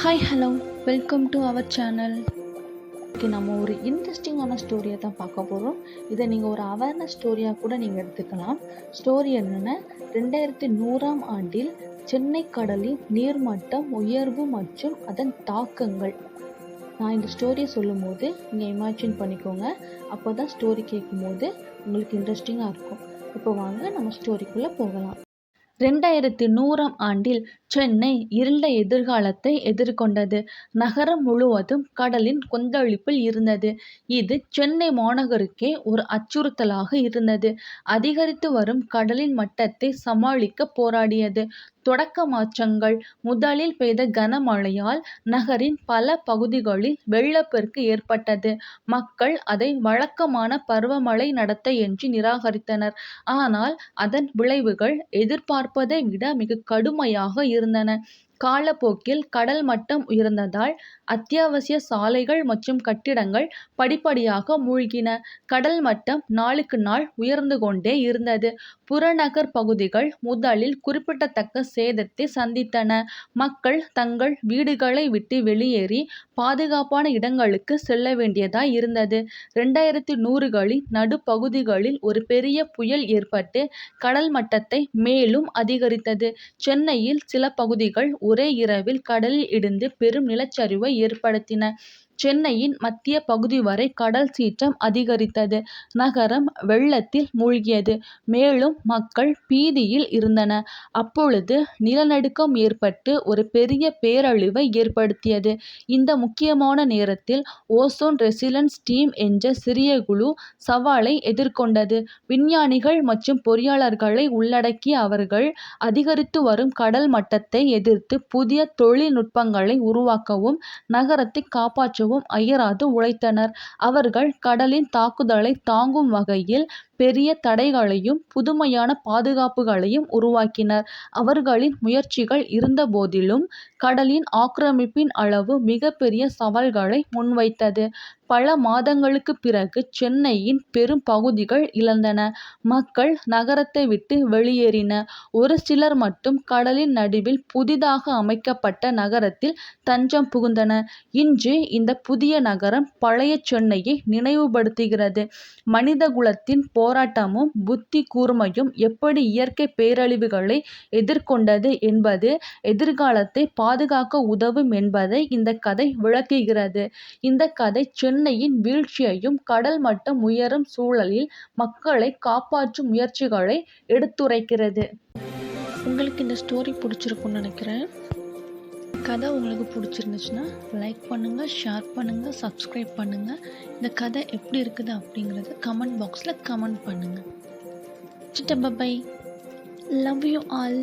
Hi hello welcome to our channel okay நம்ம ஒரு இன்ட்ரெஸ்டிங்கான ஸ்டோரியை தான் பார்க்க போகிறோம் இதை நீங்கள் ஒரு அவேர்னஸ் ஸ்டோரியாக கூட நீங்கள் எடுத்துக்கலாம். ஸ்டோரி என்னென்னா ரெண்டாயிரத்தி நூறாம் ஆண்டில் சென்னை கடலின் நீர்மட்டம் உயர்வு மற்றும் அதன் தாக்கங்கள். நான் இந்த ஸ்டோரியை சொல்லும்போது நீங்கள் இமேஜின் பண்ணிக்கோங்க. அப்போ தான் ஸ்டோரி கேட்கும்போது உங்களுக்கு இன்ட்ரெஸ்டிங்காக இருக்கும். இப்போ வாங்க நம்ம ஸ்டோரிக்குள்ளே போகலாம். ரெண்டாயிரத்தி நூறாம் ஆண்டில் சென்னை இருண்ட எதிர்காலத்தை எதிர்கொண்டது. நகரம் முழுவதும் கடலின் கொந்தளிப்பில் இருந்தது. இது சென்னை மாநகருக்கே ஒரு அச்சுறுத்தலாக இருந்தது. அதிகரித்து வரும் கடலின் மட்டத்தை சமாளிக்க போராடியது. தொடக்க மாற்றங்கள் முதலில் பெய்த கனமழையால் நகரின் பல பகுதிகளில் வெள்ளப்பெருக்கு ஏற்பட்டது. மக்கள் அதை வழக்கமான பருவமழை நடத்தை என்று நிராகரித்தனர். ஆனால் அதன் விளைவுகள் பார்ப்பதை விட மிக கடுமையாக இருந்தன. காலப்போக்கில் கடல் மட்டம் உயர்ந்ததால் அத்தியாவசிய சாலைகள் மற்றும் கட்டிடங்கள் படிப்படியாக மூழ்கின. கடல் மட்டம் நாளுக்கு நாள் உயர்ந்து கொண்டே இருந்தது. புறநகர் பகுதிகள் முதலில் குறிப்பிடத்தக்க சேதத்தை சந்தித்தன. மக்கள் தங்கள் வீடுகளை விட்டு வெளியேறி பாதுகாப்பான இடங்களுக்கு செல்ல வேண்டியதாய் இருந்தது. ரெண்டாயிரத்தி நூறுகளின் நடுப்பகுதிகளில் ஒரு பெரிய புயல் ஏற்பட்டு கடல் மட்டத்தை மேலும் அதிகரித்தது. சென்னையில் சில பகுதிகள் ஒரே இரவில் கடலில் இடிந்து பெரும் நிலச்சரிவை ஏற்படுத்தின. சென்னையின் மத்திய பகுதி வரை கடல் சீற்றம் அதிகரித்தது. நகரம் வெள்ளத்தில் மூழ்கியது. மேலும் மக்கள் பீதியில் இருந்தனர் அப்பொழுது நிலநடுக்கம் ஏற்பட்டு ஒரு பெரிய பேரழிவை ஏற்படுத்தியது. இந்த முக்கியமான நேரத்தில் ஓசோன் ரெசிலன்ஸ் டீம் என்ற சிறிய குழு சவாலை எதிர்கொண்டது. விஞ்ஞானிகள் மற்றும் பொறியாளர்களை உள்ளடக்கிய அவர்கள் அதிகரித்து வரும் கடல் மட்டத்தை எதிர்த்து புதிய தொழில்நுட்பங்களை உருவாக்கவும் நகரத்தை காப்பாற்றவும் அயராது உழைத்தனர். அவர்கள் கடலின் தாக்குதலை தாங்கும் வகையில் பெரிய தடைகளையும் புதுமையான பாதுகாப்புகளையும் உருவாக்கினர். அவர்களின் முயற்சிகள் இருந்தபோதிலும் கடலின் ஆக்கிரமிப்பின் அளவு மிகப்பெரிய சவால்களை முன்வைத்தது. பல மாதங்களுக்கு பிறகு சென்னையின் பெரும் பகுதிகள் இழந்தன. மக்கள் நகரத்தை விட்டு வெளியேறினர். ஒரு சிலர் மட்டும் கடலின் நடுவில் புதிதாக அமைக்கப்பட்ட நகரத்தில் தஞ்சம் புகுந்தனர் இன்று இந்த புதிய நகரம் பழைய சென்னையை நினைவுபடுத்துகிறது. மனிதகுலத்தின் போராட்டமும் புத்தி கூர்மையும் எப்படி இயற்கை பேரழிவுகளை எதிர்கொண்டது என்பது எதிர்காலத்தை பாதுகாக்க உதவும் என்பதை இந்த கதை விளக்குகிறது. இந்த கதை சென்னையின் வீழ்ச்சியையும் கடல் மட்டம் உயரும் சூழலில் மக்களை காப்பாற்றும் முயற்சிகளை எடுத்துரைக்கிறது. உங்களுக்கு இந்த ஸ்டோரி பிடிச்சிருக்கும்னு நினைக்கிறேன். கதை உங்களுக்கு பிடிச்சிருந்துச்சுன்னா லைக் பண்ணுங்கள் ஷேர் பண்ணுங்கள் சப்ஸ்கிரைப் பண்ணுங்கள் இந்த கதை எப்படி இருக்குது அப்படிங்கிறத கமெண்ட் பாக்ஸில் கமெண்ட் பண்ணுங்கள் சிட்டப்பா பை லவ் யூ ஆல்